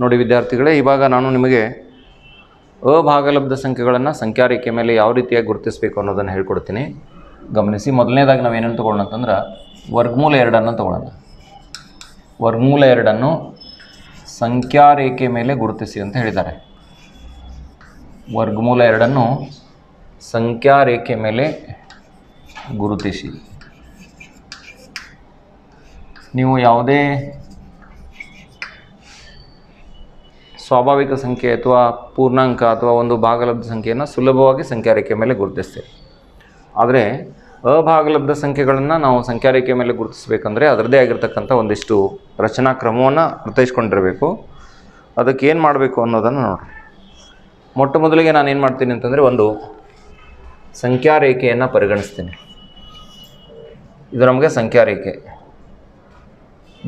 ನೋಡಿ ವಿದ್ಯಾರ್ಥಿಗಳೇ, ಇವಾಗ ನಾನು ನಿಮಗೆ ಅಭಾಗಲಬ್ಧ ಸಂಖ್ಯೆಗಳನ್ನು ಸಂಖ್ಯಾ ರೇಖೆ ಮೇಲೆ ಯಾವ ರೀತಿಯಾಗಿ ಗುರುತಿಸಬೇಕು ಅನ್ನೋದನ್ನು ಹೇಳ್ಕೊಡ್ತೀನಿ. ಗಮನಿಸಿ, ಮೊದಲನೇದಾಗಿ ನಾವು ಏನೇನು ತೊಗೊಳ್ಳೋಣ ಅಂತಂದ್ರೆ, ವರ್ಗಮೂಲ ಎರಡನ್ನು ತೊಗೊಳ್ಳೋಣ. ವರ್ಗಮೂಲ ಎರಡನ್ನು ಸಂಖ್ಯಾ ರೇಖೆ ಮೇಲೆ ಗುರುತಿಸಿ ಅಂತ ಹೇಳಿದ್ದಾರೆ. ವರ್ಗಮೂಲ ಎರಡನ್ನು ಸಂಖ್ಯಾ ರೇಖೆ ಮೇಲೆ ಗುರುತಿಸಿ. ನೀವು ಯಾವುದೇ ಸ್ವಾಭಾವಿಕ ಸಂಖ್ಯೆ ಅಥವಾ ಪೂರ್ಣಾಂಕ ಅಥವಾ ಒಂದು ಭಾಗಲಬ್ಧ ಸಂಖ್ಯೆಯನ್ನು ಸುಲಭವಾಗಿ ಸಂಖ್ಯಾ ರೇಖೆ ಮೇಲೆ ಗುರುತಿಸ್ತೇವೆ ಆದರೆ ಅಭಾಗಲಬ್ಧ ಸಂಖ್ಯೆಗಳನ್ನು ನಾವು ಸಂಖ್ಯಾ ರೇಖೆ ಮೇಲೆ ಗುರುತಿಸಬೇಕಂದ್ರೆ ಅದರದ್ದೇ ಆಗಿರ್ತಕ್ಕಂಥ ಒಂದಿಷ್ಟು ರಚನಾ ಕ್ರಮವನ್ನು ಅರ್ಥೈಸ್ಕೊಂಡಿರಬೇಕು. ಅದಕ್ಕೆ ಏನು ಮಾಡಬೇಕು ಅನ್ನೋದನ್ನು ನೋಡಿ ಮೊಟ್ಟ ಮೊದಲಿಗೆ ನಾನು ಏನು ಮಾಡ್ತೀನಿ ಅಂತಂದರೆ ಒಂದು ಸಂಖ್ಯಾ ರೇಖೆಯನ್ನು ಪರಿಗಣಿಸ್ತೀನಿ. ಇದು ನಮಗೆ ಸಂಖ್ಯಾ ರೇಖೆ.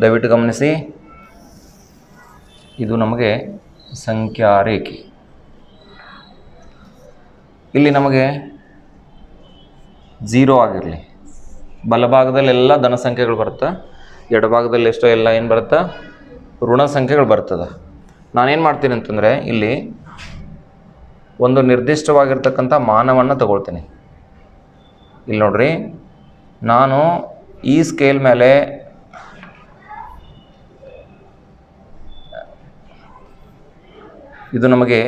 ದಯವಿಟ್ಟು ಗಮನಿಸಿ. ಇದು ನಮಗೆ ಸಂಖ್ಯಾ ರೇಖೆ. ಇಲ್ಲಿ ನಮಗೆ ಝೀರೋ ಆಗಿರಲಿ. ಬಲಭಾಗದಲ್ಲಿ ಎಲ್ಲ ಧನ ಸಂಖ್ಯೆಗಳು ಬರುತ್ತೆ? ಎಡಭಾಗದಲ್ಲಿ ಎಷ್ಟೋ ಎಲ್ಲ ಏನು ಬರುತ್ತೆ? ಋಣ ಸಂಖ್ಯೆಗಳು ಬರ್ತದೆ. ನಾನೇನು ಮಾಡ್ತೀನಿ ಅಂತಂದರೆ ಇಲ್ಲಿ ಒಂದು ನಿರ್ದಿಷ್ಟವಾಗಿರ್ತಕ್ಕಂಥ ಮಾನವನ್ನು ತಗೊಳ್ತೀನಿ. ಇಲ್ಲಿ ನೋಡ್ರಿ, ನಾನು ಈ ಸ್ಕೇಲ್ ಮೇಲೆ ಇದು ನಮಗೆ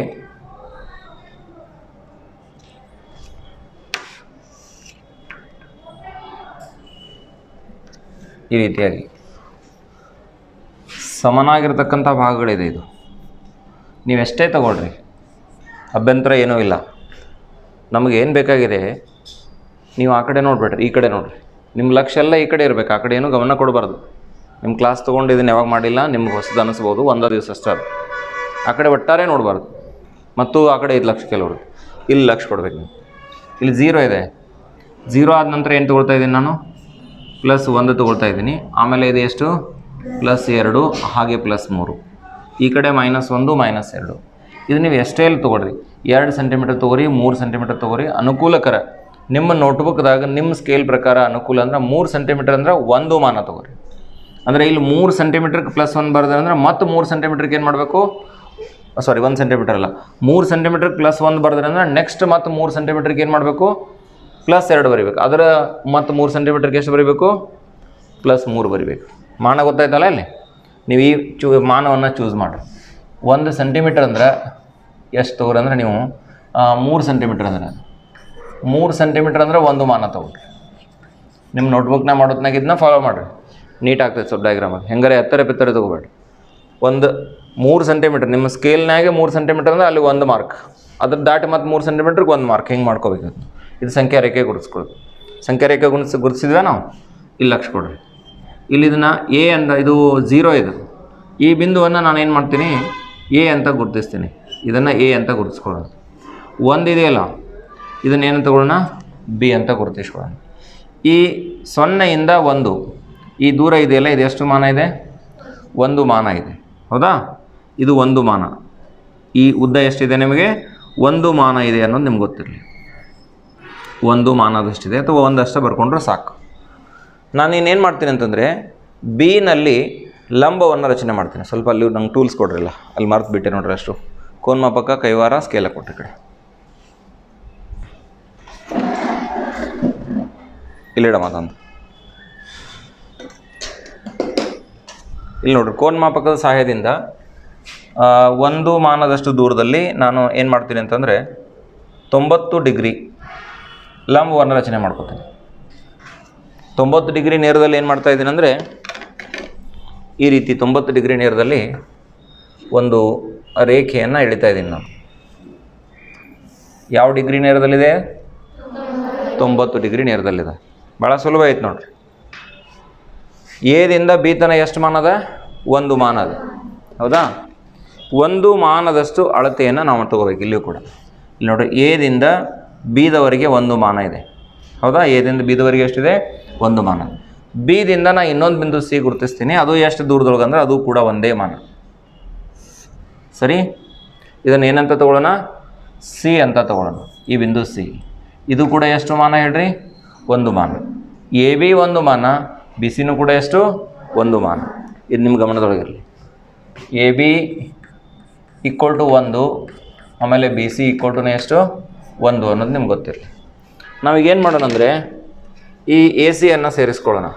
ಈ ರೀತಿಯಾಗಿ ಸಮನಾಗಿರ್ತಕ್ಕಂಥ ಭಾಗಗಳಿದೆ ಇದು. ನೀವು ಎಷ್ಟೇ ತಗೊಳ್ರಿ, ಅಭ್ಯಂತರ ಏನೂ ಇಲ್ಲ. ನಮಗೆ ಏನು ಬೇಕಾಗಿದೆ, ನೀವು ಆ ಕಡೆ ನೋಡ್ಬೇಡ್ರಿ, ಈ ಕಡೆ ನೋಡ್ರಿ. ನಿಮ್ಮ ಲಕ್ಷ್ಯ ಎಲ್ಲ ಈ ಕಡೆ ಇರಬೇಕು, ಆ ಕಡೆ ಏನೂ ಗಮನ ಕೊಡಬಾರ್ದು. ನಿಮ್ಮ ಕ್ಲಾಸ್ ತೊಗೊಂಡು ಇದನ್ನು ಯಾವಾಗ ಮಾಡಿಲ್ಲ, ನಿಮ್ಗೆ ಹೊಸದು ಅನಿಸ್ಬೋದು ಒಂದೋ ದಿವಸ ಅಷ್ಟೇ ಆ ಕಡೆ ಒಟ್ಟಾರೆ ನೋಡಬಾರ್ದು. ಮತ್ತು ಆ ಕಡೆ ಐದು ಲಕ್ಷ ಕೆಲವರು. ಇಲ್ಲಿ ಲಕ್ಷ ಕೊಡ್ಬೇಕು ನೀವು. ಇಲ್ಲಿ ಜೀರೋ ಇದೆ. ಝೀರೋ ಆದ ನಂತರ ಏನು ತೊಗೊಳ್ತಾ ಇದ್ದೀನಿ ನಾನು? ಪ್ಲಸ್ ಒಂದು ತೊಗೊಳ್ತಾ ಇದ್ದೀನಿ. ಆಮೇಲೆ ಇದು ಎಷ್ಟು? ಪ್ಲಸ್ ಎರಡು, ಹಾಗೆ ಪ್ಲಸ್ ಮೂರು. ಈ ಕಡೆ ಮೈನಸ್ ಒಂದು ಮೈನಸ್ ಎರಡು. ಇದು ನೀವು ಎಷ್ಟೇ ಇಲ್ಲಿ ತೊಗೊಳ್ರಿ. ಎರಡು ಸೆಂಟಿಮೀಟರ್ ತೊಗೊರಿ ಮೂರು ಸೆಂಟಿಮೀಟರ್ ತೊಗೊರಿ ಅನುಕೂಲಕರ. ನಿಮ್ಮ ನೋಟ್ಬುಕ್ದಾಗ ನಿಮ್ಮ ಸ್ಕೇಲ್ ಪ್ರಕಾರ ಅನುಕೂಲ ಅಂದ್ರೆ ಮೂರು ಸೆಂಟಿಮೀಟರ್ ಅಂದ್ರೆ ಒಂದು ಮಾನ ತೊಗೊರಿ ಅಂದರೆ ಇಲ್ಲಿ ಮೂರು ಸೆಂಟಿಮೀಟ್ರಿಗೆ ಪ್ಲಸ್ ಒನ್ ಮತ್ತು ಮತ್ತೆ ಮೂರು ಸೆಂಟಿಮೀಟ್ರಿಗೆ ಏನು ಮಾಡಬೇಕು? ಸಾರಿ ಒಂದು ಸೆಂಟಿಮೀಟರ್ ಅಲ್ಲ. ಮೂರು ಸೆಂಟಿಮೀಟ್ರ್ ಪ್ಲಸ್ ಒಂದು ಬರೆದ್ರೆ ಅಂದ್ರೆ ನೆಕ್ಸ್ಟ್ ಮತ್ತು ಮೂರು ಸೆಂಟಿಮೀಟ್ರಿಗೆ ಏನು ಮಾಡಬೇಕು? ಪ್ಲಸ್ ಎರಡು ಬರಿಬೇಕು. ಅದರ ಮತ್ತು ಮೂರು ಸೆಂಟಿಮೀಟ್ರಿಗೆ ಎಷ್ಟು ಬರಿಬೇಕು? ಪ್ಲಸ್ ಮೂರು ಬರಿಬೇಕು. ಮಾನ ಗೊತ್ತಾಯ್ತಲ್ಲ ಇಲ್ಲಿ? ನೀವು ಈ ಚೂ, ಮಾನವನ್ನು ಚೂಸ್ ಮಾಡಿರಿ. ಒಂದು ಸೆಂಟಿಮೀಟರ್ ಅಂದ್ರೆ ಎಷ್ಟು ತಗೋರಿ ಅಂದ್ರೆ ನೀವು ಮೂರು ಸೆಂಟಿಮೀಟರ್ ಅಂದ್ರೆ. ಮೂರು ಸೆಂಟಿಮೀಟರ್ ಅಂದ್ರೆ ಒಂದು ಮಾನ ತೊಗೊಳ್ರಿ. ನಿಮ್ಮ ನೋಟ್ಬುಕ್ನ ಮಾಡೋದ್ನಾಗ ಇದನ್ನ ಫಾಲೋ ಮಾಡಿರಿ. ನೀಟ್ ಆಗ್ತದೆ ಸ್ವಲ್ಪ ಡಯಾಗ್ರಾಮಾಗಿ ಹೆಂಗಾರೆ ಎತ್ತರ ಪಿತ್ತರ ತೊಗೋಬೇಡ್ರಿ. ಒಂದು ಮೂರು ಸೆಂಟಿಮೀಟರ್ ನಿಮ್ಮ ಸ್ಕೇಲ್ನಾಗೆ ಮೂರು ಸೆಂಟಿಮೀಟರ್ ಅಂದ್ರೆ ಅಲ್ಲಿ ಒಂದು ಮಾರ್ಕ್ ಅದ್ರ ದಾಟಿ ಮತ್ತು ಮೂರು ಸೆಂಟಿಮೀಟ್ರಿಗೆ ಒಂದು ಮಾರ್ಕ್ ಹೆಂಗೆ ಮಾಡ್ಕೋಬೇಕು ಇದು ಸಂಖ್ಯಾ ರೇಖೆ ಗುರುತಿಸ್ಕೊಳ್ಳೋದು. ಸಂಖ್ಯಾ ರೇಖೆ ಗುಣಿಸಿ ಗುರುತಿಸಿದ್ವಿ ನಾವು? ಇಲ್ಲಿ, ಲಕ್ಷ ಕೊಡ್ರಿ. ಇಲ್ಲಿ ಇದನ್ನು ಎ ಅಂತ, ಇದು ಝೀರೋ ಇದು. ಈ ಬಿಂದುವನ್ನು ನಾನು ಏನು ಮಾಡ್ತೀನಿ? ಎ ಅಂತ ಗುರುತಿಸ್ತೀನಿ. ಇದನ್ನು ಎ ಅಂತ ಗುರುತಿಸ್ಕೊಳ್ಳೋದು. ಒಂದು ಇದೆಯಲ್ಲ, ಇದನ್ನ ಏನು ತಗೊಳ್ಳೋಣ? ಬಿ ಅಂತ ಗುರುತಿಸ್ಕೊಳ್ಳೋಣ. ಈ ಸೊನ್ನೆಯಿಂದ ಒಂದು. ಈ ದೂರ ಇದೆಯಲ್ಲ ಇದು ಎಷ್ಟು ಮಾನ ಇದೆ? ಒಂದು ಮಾನ ಇದೆ. ಹೌದಾ? ಇದು ಒಂದು ಮಾನ. ಈ ಉದ್ದ ಎಷ್ಟಿದೆ ನಿಮಗೆ? ಒಂದು ಮಾನ ಇದೆ ಅನ್ನೋದು ನಿಮ್ಗೆ ಗೊತ್ತಿರಲಿ. ಒಂದು ಮಾನದಷ್ಟಿದೆ ಅಥವಾ ಒಂದಷ್ಟೇ ಬರ್ಕೊಂಡ್ರೆ ಸಾಕು. ನಾನು ಇನ್ನೇನು ಮಾಡ್ತೀನಿ ಅಂತಂದರೆ ಬಿನಲ್ಲಿ ಲಂಬವನ್ನು ರಚನೆ ಮಾಡ್ತೀನಿ. ಸ್ವಲ್ಪ ಅಲ್ಲಿ ನಂಗೆ ಟೂಲ್ಸ್ ಕೊಡ್ರಿಲ್ಲ. ಅಲ್ಲಿ ಮರ್ತು ಬಿಟ್ಟೆ ನೋಡ್ರಿ ಅಷ್ಟು. ಕೋನ್ ಮಾಪಕ ಕೈವಾರ, ಸ್ಕೇಲ ಕೊಟ್ಟೆ ಕಡೆ. ಇಲ್ಲಿಡ ಮಾತಂದು ಇಲ್ಲಿ ನೋಡ್ರಿ, ಕೋನ್ಮಾಪಕದ ಸಹಾಯದಿಂದ ಒಂದು ಮಾನದಷ್ಟು ದೂರದಲ್ಲಿ ನಾನು ಏನು ಮಾಡ್ತೀನಿ ಅಂತಂದರೆ ತೊಂಬತ್ತು ಡಿಗ್ರಿ ಲಂಬವನ್ನು ರಚನೆ ಮಾಡ್ಕೋತೀನಿ. ತೊಂಬತ್ತು ಡಿಗ್ರಿ ನೇರದಲ್ಲಿ ಏನು ಮಾಡ್ತಾ ಇದ್ದೀನಿ ಅಂದರೆ ಈ ರೀತಿ ತೊಂಬತ್ತು ಡಿಗ್ರಿ ನೇರದಲ್ಲಿ ಒಂದು ರೇಖೆಯನ್ನು ಎಳಿತಾ ಇದ್ದೀನಿ ನಾನು. ಯಾವ ಡಿಗ್ರಿ ನೇರದಲ್ಲಿದೆ? ತೊಂಬತ್ತು ಡಿಗ್ರಿ ನೇರದಲ್ಲಿದೆ. ಭಾಳ ಸುಲಭ ಐತೆ ನೋಡ್ರಿ. ಎದಿಂದ ಬಿ ತನ ಎಷ್ಟು ಮಾನದ? ಒಂದು ಮಾನದ. ಹೌದಾ? ಒಂದು ಮಾನದಷ್ಟು ಅಳತೆಯನ್ನು ನಾವು ತಗೋಬೇಕು, ಇಲ್ಲಿಯೂ ಕೂಡ. ಇಲ್ಲಿ ನೋಡಿ ಎದಿಂದ ಬಿದವರೆಗೆ ಒಂದು ಮಾನ ಇದೆ. ಹೌದಾ? ಎದಿಂದ ಬಿದವರೆಗೆ ಎಷ್ಟಿದೆ? ಒಂದು ಮಾನ. ಬಿದಿಂದ ನಾನು ಇನ್ನೊಂದು ಬಿಂದು ಸಿ ಗುರುತಿಸ್ತೀನಿ. ಅದು ಎಷ್ಟು ದೂರದೊಳಗೆ ಅಂದರೆ ಅದು ಕೂಡ ಒಂದೇ ಮಾನ. ಸರಿ? ಇದನ್ನು ಏನಂತ ತಗೊಳ್ಳೋಣ? ಸಿ ಅಂತ ತಗೊಳ್ಳೋಣ. ಈ ಬಿಂದು ಸಿ ಇದು ಕೂಡ ಎಷ್ಟು ಮಾನ ಹೇಳ್ರಿ? ಒಂದು ಮಾನ. ಎ ಬಿ ಒಂದು ಮಾನ ಬಿಸಿನೂ ಕೂಡ ಎಷ್ಟು? ಒಂದು ಮಾನ. ಇದು ನಿಮ್ಮ ಗಮನದೊಳಗಿರಲಿ ಎ ಬಿ ಈಕ್ವಲ್ ಟು ಒಂದು, ಆಮೇಲೆ ಬಿ ಸಿ ಈಕ್ವಲ್ ಟು ಎಷ್ಟು? ಒಂದು ಅನ್ನೋದು ನಿಮ್ಗೆ ಗೊತ್ತಿರಲಿ. ನಾವೀಗೇನು ಮಾಡೋಣ ಅಂದರೆ ಈ ಎ ಸಿಯನ್ನು ಸೇರಿಸ್ಕೊಳ್ಳೋಣ.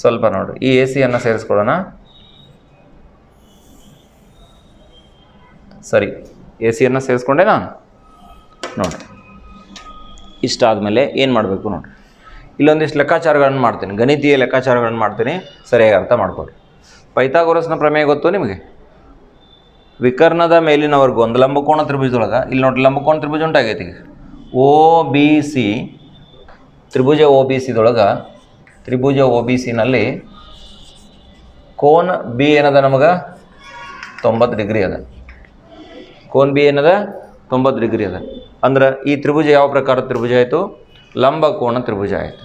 ಸ್ವಲ್ಪ ನೋಡಿರಿ, ಈ ಎ ಸಿಯನ್ನು ಸೇರಿಸ್ಕೊಳ್ಳೋಣ. ಸರಿ ಎ ಸಿಯನ್ನು ಸೇರಿಸ್ಕೊಂಡೆ ನಾನು? ನೋಡಿರಿ. ಇಷ್ಟ ಆದಮೇಲೆ ಏನು ಮಾಡಬೇಕು ನೋಡಿರಿ. ಇಲ್ಲೊಂದಿಷ್ಟು ಲೆಕ್ಕಾಚಾರಗಳನ್ನು ಮಾಡ್ತೀನಿ. ಗಣಿತೀಯ ಲೆಕ್ಕಾಚಾರಗಳನ್ನು ಮಾಡ್ತೀನಿ. ಸರಿಯಾಗಿ ಅರ್ಥ ಮಾಡ್ಕೊಳ್ಳಿ. ಪೈಥಾಗೋರಸ್ನ ಪ್ರಮೇಯ ಗೊತ್ತು ನಿಮಗೆ? ವಿಕರ್ಣದ ಮೇಲಿನ ಒಂದು ಲಂಬಕೋಣ ತ್ರಿಭುಜದೊಳಗೆ, ಇಲ್ಲಿ ನೋಡಿ ಲಂಬಕೋಣ ತ್ರಿಭುಜ ಉಂಟಾಗೈತಿ ಈಗ. ಓ ಬಿ ಸಿ ತ್ರಿಭುಜ ಒ ಬಿ ಸಿದೊಳಗೆ ತ್ರಿಭುಜ ಒ ಬಿ ಸಿನಲ್ಲಿ ಕೋನ್ ಬಿ ಏನದ ನಮಗೆ? ತೊಂಬತ್ತು ಡಿಗ್ರಿ ಅದ. ಕೋನ್ ಬಿ ಏನದ? ತೊಂಬತ್ತು ಡಿಗ್ರಿ ಅದ. ಅಂದ್ರೆ ಈ ತ್ರಿಭುಜ ಯಾವ ಪ್ರಕಾರದ ತ್ರಿಭುಜ ಆಯಿತು? ಲಂಬಕೋಣ ತ್ರಿಭುಜ ಆಯಿತು.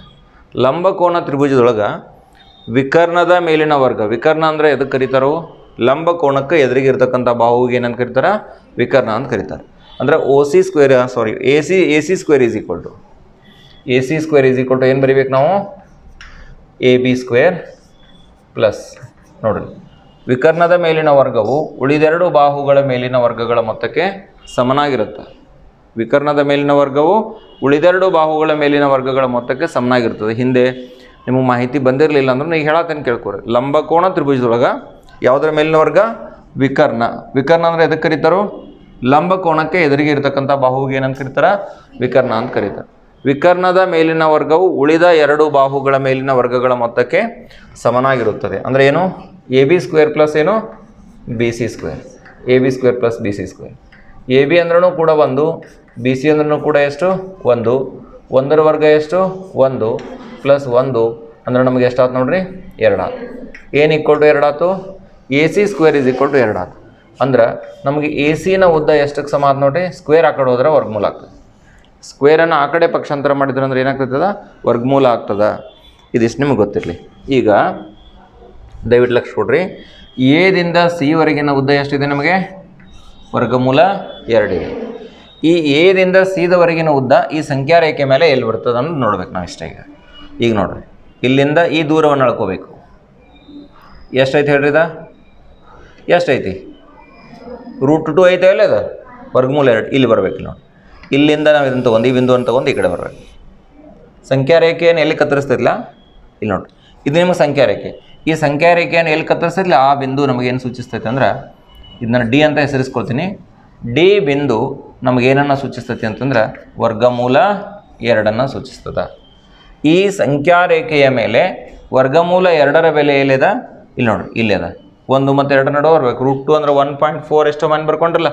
ಲಂಬಕೋಣ ತ್ರಿಭುಜದೊಳಗೆ ವಿಕರ್ಣದ ಮೇಲಿನ ವರ್ಗ, ವಿಕರ್ಣ ಅಂದರೆ ಎದಕ್ಕೆ ಕರೀತಾರೋ ಲಂಬಕೋಣಕ್ಕೆ ಎದುರಿಗೆ ಇರ್ತಕ್ಕಂಥ ಬಾಹುಗೆ ಏನಂತ ಕರೀತಾರೆ? ವಿಕರ್ಣ ಅಂತ ಕರೀತಾರೆ. ಅಂದರೆ O C square sorry A C A C square is equal to A C square is equal to ಏನು ಬರೀಬೇಕು ನಾವು? ಎ ಬಿ ಸ್ಕ್ವೇರ್ ಪ್ಲಸ್ ನೋಡ್ರಿ. ವಿಕರ್ಣದ ಮೇಲಿನ ವರ್ಗವು ಉಳಿದೆರಡು ಬಾಹುಗಳ ಮೇಲಿನ ವರ್ಗಗಳ ಮೊತ್ತಕ್ಕೆ ಸಮನಾಗಿರುತ್ತೆ. ವಿಕರ್ಣದ ಮೇಲಿನ ವರ್ಗವು ಉಳಿದೆರಡು ಬಾಹುಗಳ ಮೇಲಿನ ವರ್ಗಗಳ ಮೊತ್ತಕ್ಕೆ ಸಮನಾಗಿರ್ತದೆ. ಹಿಂದೆ ನಿಮಗೆ ಮಾಹಿತಿ ಬಂದಿರಲಿಲ್ಲ ಅಂದ್ರೆ ನೀವು ಹೇಳತ್ತೇನೆ ಕೇಳ್ಕೊರಿ. ಲಂಬಕೋಣ ತ್ರಿಭುಜದೊಳಗೆ ಯಾವುದರ ಮೇಲಿನ ವರ್ಗ? ವಿಕರ್ಣ. ವಿಕರ್ಣ ಅಂದರೆ ಎದಕ್ಕೆ ಕರೀತಾರೋ? ಲಂಬಕೋಣಕ್ಕೆ ಎದುರಿಗೆ ಇರತಕ್ಕಂಥ ಬಾಹುಗೆ ಏನಂತ ಕರೀತಾರೆ? ವಿಕರ್ಣ ಅಂತ ಕರೀತಾರೆ. ವಿಕರ್ಣದ ಮೇಲಿನ ವರ್ಗವು ಉಳಿದ ಎರಡು ಬಾಹುಗಳ ಮೇಲಿನ ವರ್ಗಗಳ ಮೊತ್ತಕ್ಕೆ ಸಮನಾಗಿರುತ್ತದೆ. ಅಂದರೆ ಏನು? ಎ ಬಿ ಸ್ಕ್ವೇರ್ ಪ್ಲಸ್ ಏನು? B C square. A B square plus B C square. A B ಅಂದ್ರೂ ಕೂಡ ಒಂದು, ಬಿ ಸಿ ಅಂದ್ರೂ ಕೂಡ ಎಷ್ಟು? ಒಂದು. ಒಂದರ ವರ್ಗ ಎಷ್ಟು? ಒಂದು. ಪ್ಲಸ್ ಒಂದು ಅಂದ್ರೆ ನಮಗೆ ಎಷ್ಟಾಯ್ತು ನೋಡ್ರಿ? ಎರಡು ಆತು ಏನು ಇಕ್ಕೊಟ್ಟು ಟು ಎರಡು ಆತು A C square is equal to ಎರಡು ಆತು. ಅಂದ್ರೆ ನಮಗೆ ಎ ಸಿನ ಉದ್ದ ಎಷ್ಟಕ್ಕೆ ಸಮ ಆತು ನೋಡಿ ಸ್ಕ್ವೇರ್ ಆ ಹೋದ್ರೆ ವರ್ಗಮೂಲ ಆಗ್ತದೆ. ಸ್ಕ್ವೇರನ್ನು ಆ ಕಡೆ ಪಕ್ಷಾಂತರ ಮಾಡಿದ್ರೆ ಅಂದ್ರೆ ಏನಾಗ್ತದ? ವರ್ಗಮೂಲ ಆಗ್ತದ. ಇದಿಷ್ಟು ನಿಮಗೆ ಗೊತ್ತಿರಲಿ. ಈಗ ದಯವಿಟ್ಟು ಲಕ್ಷ ಕೊಡ್ರಿ. ಎದಿಂದ ಸಿ ವರೆಗಿನ ಉದ್ದ ಎಷ್ಟಿದೆ ನಮಗೆ? ವರ್ಗಮೂಲ ಎರಡಿದೆ ಈ ಎದಿಂದ ಸಿದವರೆಗಿನ ಉದ್ದ ಈ ಸಂಖ್ಯಾ ರೇಖೆ ಮೇಲೆ ಎಲ್ಲಿ ಬರ್ತದೆ ಅಂತ ನೋಡ್ಬೇಕು ನಾವು ಇಷ್ಟ ಈಗ. ಈಗ ನೋಡ್ರಿ. ಇಲ್ಲಿಂದ ಈ ದೂರವನ್ನು ಅಳ್ಕೋಬೇಕು. ಎಷ್ಟೈತೆ ಹೇಳ್ರಿ ಇದ ಎಷ್ಟೈತಿ ರೂಟ್ ಟು ಐತೆ ಅಲ್ಲ ಅದು ವರ್ಗಮೂಲ ಎರಡು. ಇಲ್ಲಿ ಬರಬೇಕು ನೋಡಿ. ಇಲ್ಲಿಂದ ನಾವು ಇದನ್ನು ತೊಗೊಂಡು, ಈ ಬಿಂದುವನ್ನು ತೊಗೊಂಡು ಈ ಕಡೆ ಬರಬೇಕು. ಸಂಖ್ಯಾ ರೇಖೆಯನ್ನು ಎಲ್ಲಿ ಕತ್ತರಿಸ್ತಿಲ್ಲ ಇಲ್ಲಿ ನೋಡಿ. ಇದು ನಿಮಗೆ ಸಂಖ್ಯಾ ರೇಖೆ ಈ ಸಂಖ್ಯಾ ರೇಖೆಯನ್ನು ಎಲ್ಲಿ ಕತ್ತರಿಸ್ತಿಲ್ಲ ಆ ಬಿಂದು ನಮಗೇನು ಸೂಚಿಸ್ತೈತೆ ಅಂದ್ರೆ ಇದನ್ನ ಡಿ ಅಂತ ಹೆಸರಿಸ್ಕೊಳ್ತೀನಿ. ಡಿ ಬಿಂದು ನಮಗೇನನ್ನು ಸೂಚಿಸ್ತೈತಿ ಅಂತಂದ್ರೆ, ವರ್ಗಮೂಲ ಎರಡನ್ನು ಸೂಚಿಸ್ತದ. ಈ ಸಂಖ್ಯಾ ರೇಖೆಯ ಮೇಲೆ, ವರ್ಗಮೂಲ ಎರಡರ ಬೆಲೆ ಎಲ್ಲಿದೆ? ಇಲ್ಲಿ ನೋಡ್ರಿ ಇಲ್ಲಿದೆ ಒಂದು ಮತ್ತು ಎರಡು ನಡುವೆ ಬರ್ಬೇಕು. ರೂಟ್ ಟು ಅಂದ್ರೆ ಒನ್ ಪಾಯಿಂಟ್ ಫೋರ್ ಎಷ್ಟು ಮನೆ ಬರ್ಕೊಂಡ್ರಲ್ಲ.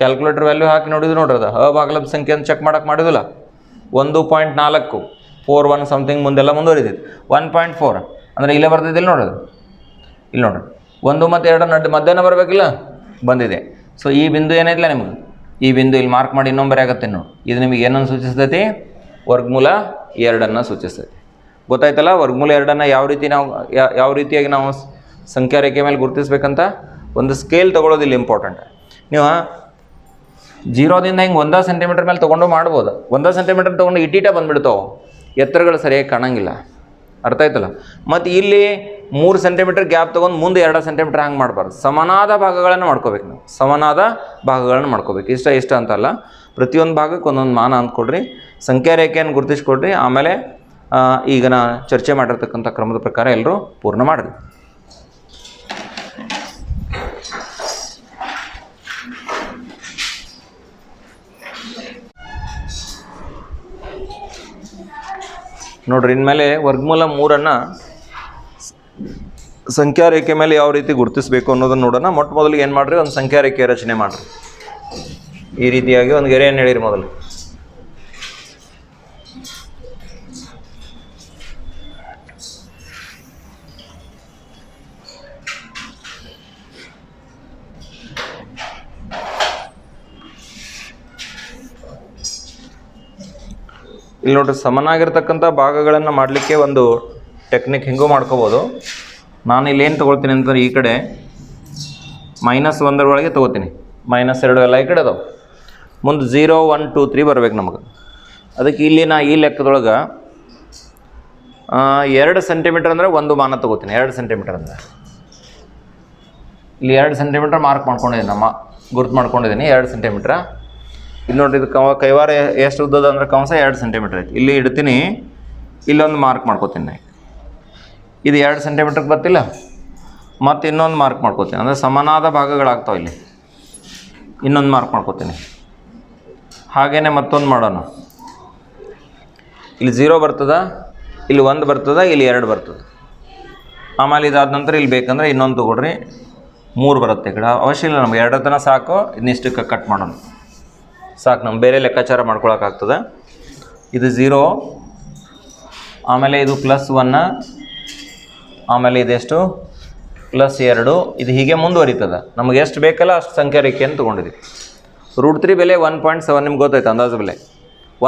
ಕ್ಯಾಲ್ಕುಲೇಟರ್ ವ್ಯಾಲ್ಯೂ ಹಾಕಿ ನೋಡಿದ್ರು ನೋಡ್ರಿ ಅದು. ಅಭಾಗಲದ ಸಂಖ್ಯೆ ಅಂತ ಚೆಕ್ ಮಾಡಕ್ಕೆ ಮಾಡಿದಿಲ್ಲ ಒಂದು ಪಾಯಿಂಟ್ ನಾಲ್ಕು ಫೋರ್ ಒನ್ ಸಮಥಿಂಗ್ ಮುಂದೆಲ್ಲ ಮುಂದುವರಿದಿತ್ತು ಒನ್ ಪಾಯಿಂಟ್ ಫೋರ್ ಅಂದರೆ ಇಲ್ಲೇ ಇಲ್ಲಿ ನೋಡೋದು ಇಲ್ಲಿ ನೋಡ್ರಿ. ಒಂದು ಮತ್ತು ಎರಡು ನಡು, ಮಧ್ಯಾಹ್ನ ಬರಬೇಕಿಲ್ಲ? ಬಂದಿದೆ. ಸೊ ಈ ಬಿಂದು ಏನೈತಿಲ್ಲ ನಿಮಗೆ ಈ ಬಿಂದು ಇಲ್ಲಿ ಮಾರ್ಕ್ ಮಾಡಿ ಇನ್ನೊಂಬರೇ ಆಗುತ್ತೆ ನೋಡಿ ಇದು ನಿಮಗೆ ಏನನ್ನು ಸೂಚಿಸ್ತೈತಿ? ವರ್ಗಮೂಲ ಎರಡನ್ನು ಸೂಚಿಸ್ತೈತಿ. ಗೊತ್ತಾಯ್ತಲ್ಲ? ವರ್ಗಮೂಲ ಎರಡನ್ನು ಯಾವ ರೀತಿ ನಾವು, ಯಾವ ರೀತಿಯಾಗಿ ನಾವು ಸಂಖ್ಯಾ ರೇಖೆ ಮೇಲೆ ಗುರುತಿಸ್ಬೇಕಂತ ಒಂದು ಸ್ಕೇಲ್ ತೊಗೊಳೋದಿಲ್ಲ ಇಂಪಾರ್ಟೆಂಟ್ ನೀವು ಜೀರೋದಿಂದ ಹಿಂಗೆ ಒಂದೇ ಸೆಂಟಿಮೀಟರ್ ಮೇಲೆ ತೊಗೊಂಡು ಮಾಡ್ಬೋದು. ಒಂದೇ ಸೆಂಟಿಮೀಟರ್ ತೊಗೊಂಡು ಇಟೀಟ ಬಂದುಬಿಡ್ತಾವೆ. ಎತ್ತರಗಳು ಸರಿಯಾಗಿ ಕಾಣಂಗಿಲ್ಲ. ಅರ್ಥ ಆಯ್ತಲ್ಲ? ಮತ್ತು ಇಲ್ಲಿ ಮೂರು ಸೆಂಟಿಮೀಟರ್ ಗ್ಯಾಪ್ ತೊಗೊಂಡು ಮುಂದೆ ಎರಡು ಸೆಂಟಿಮೀಟರ್ ಹಂಗೆ ಮಾಡಬಾರ್ದು. ಸಮನಾದ ಭಾಗಗಳನ್ನು ಮಾಡ್ಕೋಬೇಕು ನಾವು. ಸಮನಾದ ಭಾಗಗಳನ್ನು ಮಾಡ್ಕೋಬೇಕು. ಇಷ್ಟ ಇಷ್ಟ ಅಂತಲ್ಲ ಪ್ರತಿಯೊಂದು ಭಾಗಕ್ಕೆ ಒಂದೊಂದು ಮಾನ ಅಂದ್ಕೊಡ್ರಿ. ಸಂಖ್ಯಾ ರೇಖೆಯನ್ನು ಗುರುತಿಸ್ಕೊಡ್ರಿ. ಆಮೇಲೆ ಈಗ ನಾ ಚರ್ಚೆ ಮಾಡಿರ್ತಕ್ಕಂಥ ಕ್ರಮದ ಪ್ರಕಾರ ಎಲ್ಲರೂ ಪೂರ್ಣ ಮಾಡಿರಿ. ನೋಡ್ರಿ, ಇನ್ಮೇಲೆ ವರ್ಗಮೂಲ ಮೂರನ್ನು ಸಂಖ್ಯಾ ರೇಖೆ ಮೇಲೆ ಯಾವ ರೀತಿ ಗುರುತಿಸಬೇಕು ಅನ್ನೋದನ್ನು ನೋಡೋಣ. ಮೊಟ್ಟ ಮೊದಲಿಗೆ ಏನು ಮಾಡಿರಿ? ಒಂದು ಸಂಖ್ಯಾ ರೇಖೆ ರಚನೆ ಮಾಡಿರಿ. ಈ ರೀತಿಯಾಗಿ ಒಂದು ಗೆರೆಯನ್ನು ಹೇಳಿರಿ ಮೊದಲು. ಇಲ್ಲಿ ನೋಡ್ರಿ ಸಮನಾಗಿರ್ತಕ್ಕಂಥ ಭಾಗಗಳನ್ನು ಮಾಡಲಿಕ್ಕೆ ಒಂದು ಟೆಕ್ನಿಕ್ ಹೆಂಗೂ ಮಾಡ್ಕೋಬೋದು. ನಾನು ಇಲ್ಲಿ ಏನು ತೊಗೊಳ್ತೀನಿ ಅಂತಂದ್ರೆ ಈ ಕಡೆ ಮೈನಸ್ ಒಂದರೊಳಗೆ ತೊಗೋತೀನಿ. ಮೈನಸ್ ಎರಡು ಎಲ್ಲ ಈ ಕಡೆ ಅದಾವೆ. ಮುಂದೆ ಝೀರೋ ಒನ್ ಟೂ ತ್ರೀ ಬರ್ಬೇಕು ನಮಗೆ. ಅದಕ್ಕೆ ಇಲ್ಲಿ ನಾ ಈ ಲೆಕ್ಕದೊಳಗೆ ಎರಡು ಸೆಂಟಿಮೀಟರ್ ಅಂದರೆ ಒಂದು ಮಾನ ತೊಗೋತೀನಿ. ಎರಡು ಸೆಂಟಿಮೀಟರ್ ಅಂದರೆ. ಇಲ್ಲಿ ಎರಡು ಸೆಂಟಿಮೀಟ್ರ್ ಮಾರ್ಕ್ ಮಾಡ್ಕೊಂಡಿದ್ದೀನಿ ನಮ್ಮ, ಗುರುತು ಮಾಡ್ಕೊಂಡಿದ್ದೀನಿ. ಎರಡು ಸೆಂಟಿಮೀಟ್ರ ಇಲ್ಲಿ ನೋಡ್ರಿ, ಇದು ಕವ ಕೈವಾರ ಎಷ್ಟು ಉದ್ದದ ಅಂದ್ರೆ ಕಂಸ ಎರಡು ಸೆಂಟಿಮೀಟ್ರ್ ಐತಿ. ಇಲ್ಲಿ ಇಡ್ತೀನಿ ಇಲ್ಲೊಂದು ಮಾರ್ಕ್ ಮಾಡ್ಕೋತೀನಿ ಇದು ಎರಡು ಸೆಂಟಿಮೀಟ್ರಿಗೆ ಬರ್ತಿಲ್ಲ, ಮತ್ತು ಇನ್ನೊಂದು ಮಾರ್ಕ್ ಮಾಡ್ಕೋತೀನಿ. ಅಂದರೆ ಸಮನಾದ ಭಾಗಗಳಾಗ್ತಾವೆ ಇಲ್ಲಿ. ಇನ್ನೊಂದು ಮಾರ್ಕ್ ಮಾಡ್ಕೋತೀನಿ. ಹಾಗೇನೆ ಮತ್ತೊಂದು ಮಾಡೋಣ. ಇಲ್ಲಿ ಝೀರೋ ಬರ್ತದ, ಇಲ್ಲಿ ಒಂದು ಬರ್ತದ, ಇಲ್ಲಿ ಎರಡು ಬರ್ತದೆ. ಆಮೇಲೆ ಇದಾದ ನಂತರ ಇಲ್ಲಿ ಬೇಕಂದ್ರೆ ಇನ್ನೊಂದು ತೊಗೊಡ್ರಿ ಮೂರು ಬರುತ್ತೆ ಈ ಕಡೆ. ಅವಶ್ಯ ಇಲ್ಲ ನಮ್ಗೆ ಎರಡು ತನ ಸಾಕು ಇನ್ನಿಷ್ಟಕ್ಕೆ ಕಟ್ ಮಾಡೋಣ. ಸಾಕು ನಮ್ಮ ಬೇರೆ ಲೆಕ್ಕಾಚಾರ ಮಾಡ್ಕೊಳಕ್ಕಾಗ್ತದೆ. ಇದು ಝೀರೋ ಆಮೇಲೆ ಇದು ಪ್ಲಸ್ ಒನ್ನ ಆಮೇಲೆ ಇದೆಷ್ಟು? ಪ್ಲಸ್ ಎರಡು, ಇದು ಹೀಗೆ ಮುಂದುವರಿತದೆ. ನಮಗೆ ಎಷ್ಟು ಬೇಕಲ್ಲ ಅಷ್ಟು ಸಂಖ್ಯೆ ರೇಖೆಯನ್ನು ತೊಗೊಂಡಿದ್ದೀವಿ. ರೂಟ್ ತ್ರೀ ಬೆಲೆ ಒನ್ ಪಾಯಿಂಟ್ ಸೆವೆನ್ ನಿಮ್ಗೆ ಗೊತ್ತೈತೆ ಅಂದಾಜು ಬೆಲೆ.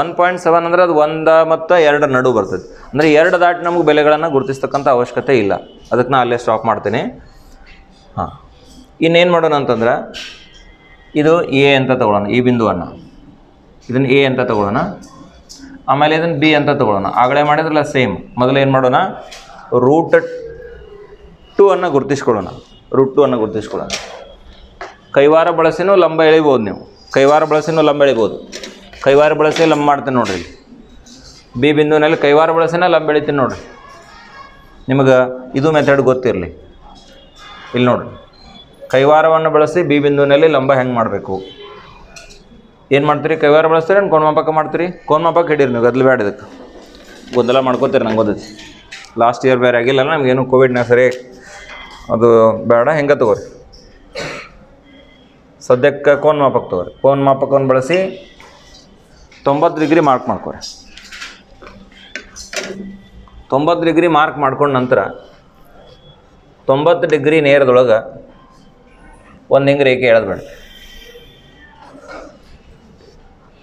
ಒನ್ ಪಾಯಿಂಟ್ ಸೆವೆನ್ ಅಂದರೆ ಅದು ಒಂದು ಮತ್ತು ಎರಡು ನಡು ಬರ್ತದೆ. ಅಂದರೆ ಎರಡು ದಾಟಿ ನಮಗೆ ಬೆಲೆಗಳನ್ನು ಗುರುತಿಸ್ತಕ್ಕಂಥ ಅವಶ್ಯಕತೆ ಇಲ್ಲ. ಅದಕ್ಕೆ ನಾನು ಅಲ್ಲೇ ಸ್ಟಾಪ್ ಮಾಡ್ತೀನಿ. ಹಾಂ, ಇನ್ನೇನು ಮಾಡೋಣ ಅಂತಂದ್ರೆ ಇದು ಎ ಅಂತ ತಗೊಳ್ಳೋಣ, ಈ ಬಿಂದುವನ್ನು. ಇದನ್ನು ಎ ಅಂತ ತಗೊಳ್ಳೋಣ. ಆಮೇಲೆ ಇದನ್ನು ಬಿ ಅಂತ ತಗೊಳ್ಳೋಣ. ಆಗಲೇ ಮಾಡಿದ್ರಲ್ಲ ಸೇಮ್ ಮೊದಲು ಏನು ಮಾಡೋಣ? ರೂಟ್ ಟು ಅನ್ನು ಗುರುತಿಸ್ಕೊಳ್ಳೋಣ. ರೂಟ್ ಟು ಅನ್ನು ಗುರುತಿಸ್ಕೊಳ್ಳೋಣ. ಕೈವಾರ ಬಳಸಿನೂ ಲಂಬ ಎಳಿಬೋದು ನೀವು. ಕೈವಾರ ಬಳಸಿನೂ ಲಂಬ ಎಳಿಬೋದು. ಕೈವಾರ ಬಳಸಿ ಲಂಬ ಮಾಡ್ತೀನಿ ನೋಡ್ರಿ ಬಿ ಬಿಂದುವಿನಲ್ಲಿ ಕೈವಾರ ಬಳಸಿನ ಲಂಬ ಎಳಿತೀನಿ ನೋಡ್ರಿ. ನಿಮಗೆ ಇದು ಮೆಥಡ್ ಗೊತ್ತಿರಲಿ. ಇಲ್ಲಿ ನೋಡ್ರಿ. ಕೈವಾರವನ್ನು ಬಳಸಿ ಬಿ ಬಿಂದುವಿನಲ್ಲಿ ಲಂಬ ಹೆಂಗೆ ಮಾಡಬೇಕು? ಏನು ಮಾಡ್ತೀರಿ? ಕೈವಾರ ಬಳಸ್ತೀರಿ ಏನು ಕೋನ್ಮಾಪಕ ಮಾಡ್ತೀರಿ? ಕೋನ್ಮಾಪಕ ಹಿಡೀರಿ ನೀವು, ಗದ್ಲು ಬೇಡ ಇದಕ್ಕೆ. ಗೊಂದಲ ಮಾಡ್ಕೋತೀರಿ ನಂಗೆ ಗೊತ್ತೈತಿ. ಲಾಸ್ಟ್ ಇಯರ್ ಬೇರೆ ಆಗಿಲ್ಲಲ್ಲ ನಮಗೇನು ಕೋವಿಡ್ನಾಗ ಸರಿ ಅದು ಬೇಡ, ಹೆಂಗೆ ತಗೋರಿ? ಸದ್ಯಕ್ಕೆ ಕೋನ್ ಮಾಪಕ ತಗೋರಿ. ಕೋನ್ ಮಾಪಕವನ್ನು ಬಳಸಿ ತೊಂಬತ್ತು ಡಿಗ್ರಿ ಮಾರ್ಕ್ ಮಾಡ್ಕೋರಿ. ತೊಂಬತ್ತು ಡಿಗ್ರಿ ಮಾರ್ಕ್ ಮಾಡ್ಕೊಂಡ ನಂತರ ತೊಂಬತ್ತು ಡಿಗ್ರಿ ನೇರದೊಳಗೆ ಒಂದು ಹಿಂಗೆ ರೇಖೆ ಎಳೆದ್ಬೇಡ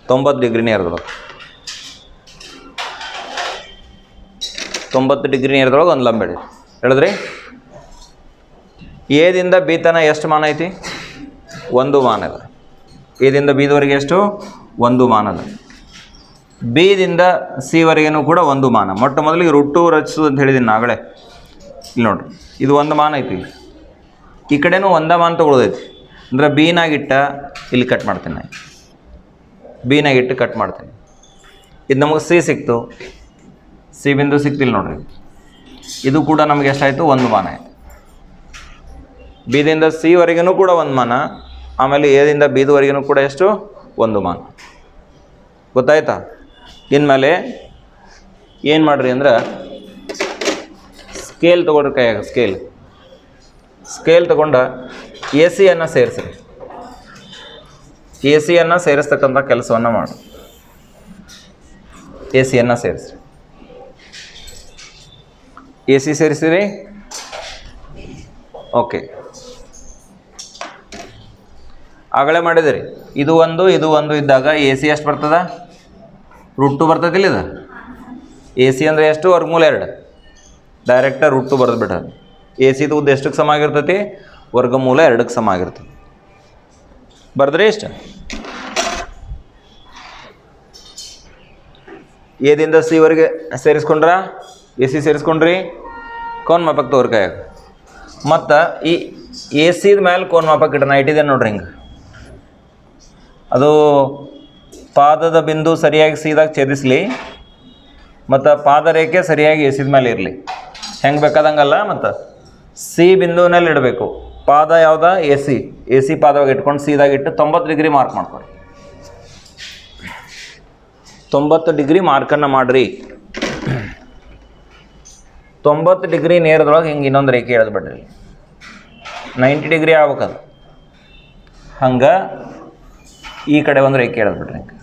ತೊಂಬತ್ತು ಡಿಗ್ರಿನೇ ನೇರದೊಳಗೆ ತೊಂಬತ್ತು ಡಿಗ್ರಿ ನೇರದೊಳಗೆ ಒಂದು ಲಂಬ ಎಳಿ ಹೇಳಿದ್ರಿ? ಎದಿಂದ ಬಿ ತನ ಎಷ್ಟು ಮಾನ ಐತಿ? ಒಂದು ಮಾನ ಅದ. ಎದಿಂದ ಬಿದವರೆಗೆ ಎಷ್ಟು? ಒಂದು ಮಾನ ಅದ. ಬಿದಿಂದ ಸಿವರೆಗೇನು ಕೂಡ ಒಂದು ಮಾನ. ಮೊಟ್ಟ ಮೊದಲಿಗೆ ರುಟ್ಟು ರಚಿಸೋದು ಅಂತ ಹೇಳಿದ್ದೀನಿ ನಾಗಳೆ. ಇಲ್ಲಿ ನೋಡ್ರಿ. ಇದು ಒಂದು ಮಾನ ಐತಿ. ಈ ಕಡೆನೂ ಒಂದ ಮಾನ ತೊಗೊಳೋದೈತಿ. ಅಂದ್ರೆ ಬೀನಾಗಿಟ್ಟ ಇಲ್ಲಿ ಕಟ್ ಮಾಡ್ತೀನಿ ನಾನು. ಬೀನಾಗಿಟ್ಟು ಕಟ್ ಮಾಡ್ತೀನಿ. ಇದು ನಮಗೆ ಸಿ ಸಿಕ್ತು. ಸಿ ಬಿಂದು ಸಿಕ್ತಿಲ್ಲ ನೋಡ್ರಿ. ಇದು ಕೂಡ ನಮಗೆ ಎಷ್ಟಾಯಿತು? ಒಂದು ಮಾನ ಆಯಿತು. ಬಿದಿಂದ ಸಿವರೆಗೂ ಕೂಡ ಒಂದು ಮಾನ. ಆಮೇಲೆ ಎದಿಂದ ಬೀದವರೆಗೂ ಕೂಡ ಎಷ್ಟು? ಒಂದು ಮಾನ. ಗೊತ್ತಾಯ್ತಾ? ಇನ್ಮೇಲೆ ಏನು ಮಾಡ್ರಿ ಅಂದ್ರೆ ಸ್ಕೇಲ್ ತೊಗೊಳ್ರಿ ಕೈಯಾಗ ಸ್ಕೇಲ್ ಸ್ಕೇಲ್ ತಗೊಂಡು ಎ ಸಿಯನ್ನು ಸೇರಿಸ್ರಿ ಎ ಸಿಯನ್ನು ಸೇರಿಸ್ತಕ್ಕಂಥ ಕೆಲಸವನ್ನು ಮಾಡು. ಎ ಸಿಯನ್ನು ಸೇರಿಸ್ರಿ ಎ ಸಿ ಸೇರಿಸಿರಿ. ಓಕೆ ಆಗಲೇ ಮಾಡಿದಿರಿ. ಇದು ಒಂದು ಇದು ಒಂದು ಇದ್ದಾಗ ಎ ಸಿ ಎಷ್ಟು ಬರ್ತದ? ರೂಟ್ ಟು ಬರ್ತದಿಲ್ಲ ಇದು? ಎ ಸಿ ಅಂದರೆ ಎಷ್ಟು? ವರ್ಗಮೂಲ ಎರಡು. ಡೈರೆಕ್ಟಾಗಿ ರೂಟ್ ಟು ಬರೆದು ಬಿಡ ಎ ಸಿದು ಉದ್ದ ಎಷ್ಟಕ್ಕೆ ಸಮ ಆಗಿರ್ತೈತಿ? ವರ್ಗಮೂಲ ಎರಡಕ್ಕೆ ಸಮ ಆಗಿರ್ತೈತಿ. ಬರ್ದ್ರಿ ಎಷ್ಟು? ಎದಿಂದ ಸಿವರೆಗೆ ಸೇರಿಸ್ಕೊಂಡ್ರ? ಎ ಸಿ ಸೇರಿಸ್ಕೊಂಡ್ರಿ? ಕೋನ್ ಮಾಪಕ್ ತೋರ್ ಕೈಯಾಗ ಮತ್ತು ಈ ಎ ಸಿದ ಮೇಲೆ ಕೋನ್ ಮಾಪಕ್ ಇಡೋಣ ಇಟ್ಟಿದೆ ನೋಡ್ರಿ ಹಿಂಗೆ. ಅದು ಪಾದದ ಬಿಂದು ಸರಿಯಾಗಿ ಸೀದಾಗ ಛೇದಿಸ್ಲಿ, ಮತ್ತು ಪಾದರೇಖೆ ಸರಿಯಾಗಿ ಎಸಿದ ಮೇಲೆ ಇರಲಿ. ಹೆಂಗೆ ಬೇಕಾದಂಗಲ್ಲ ಮತ್ತು? ಸಿ ಬಿಂದುವಿನಲ್ಲಿ ಇಡಬೇಕು. ಪಾದ ಯಾವ್ದ? A C. ಎ ಸಿ ಪಾದವಾಗಿ ಇಟ್ಕೊಂಡು ಸೀದಾಗ ಇಟ್ಟು ತೊಂಬತ್ತು ಡಿಗ್ರಿ ಮಾರ್ಕ್ ಮಾಡ್ಕೊಳ್ಳಿ. ತೊಂಬತ್ತು ಡಿಗ್ರಿ ಮಾರ್ಕನ್ನು ಮಾಡಿರಿ. ತೊಂಬತ್ತು ಡಿಗ್ರಿ ನೇರದೊಳಗೆ ಹಿಂಗೆ ಇನ್ನೊಂದು ರೇಖೆ ಎಳೆದ್ಬಿಡ್ರಿ ನೈಂಟಿ ಡಿಗ್ರಿ ಆಗ್ಬೇಕದು. ಹಂಗೆ ಈ ಕಡೆ ಒಂದು ರೇಖೆ ಎಳೆದ್ಬಿಡ್ರಿ ಹಿಂಗೆ.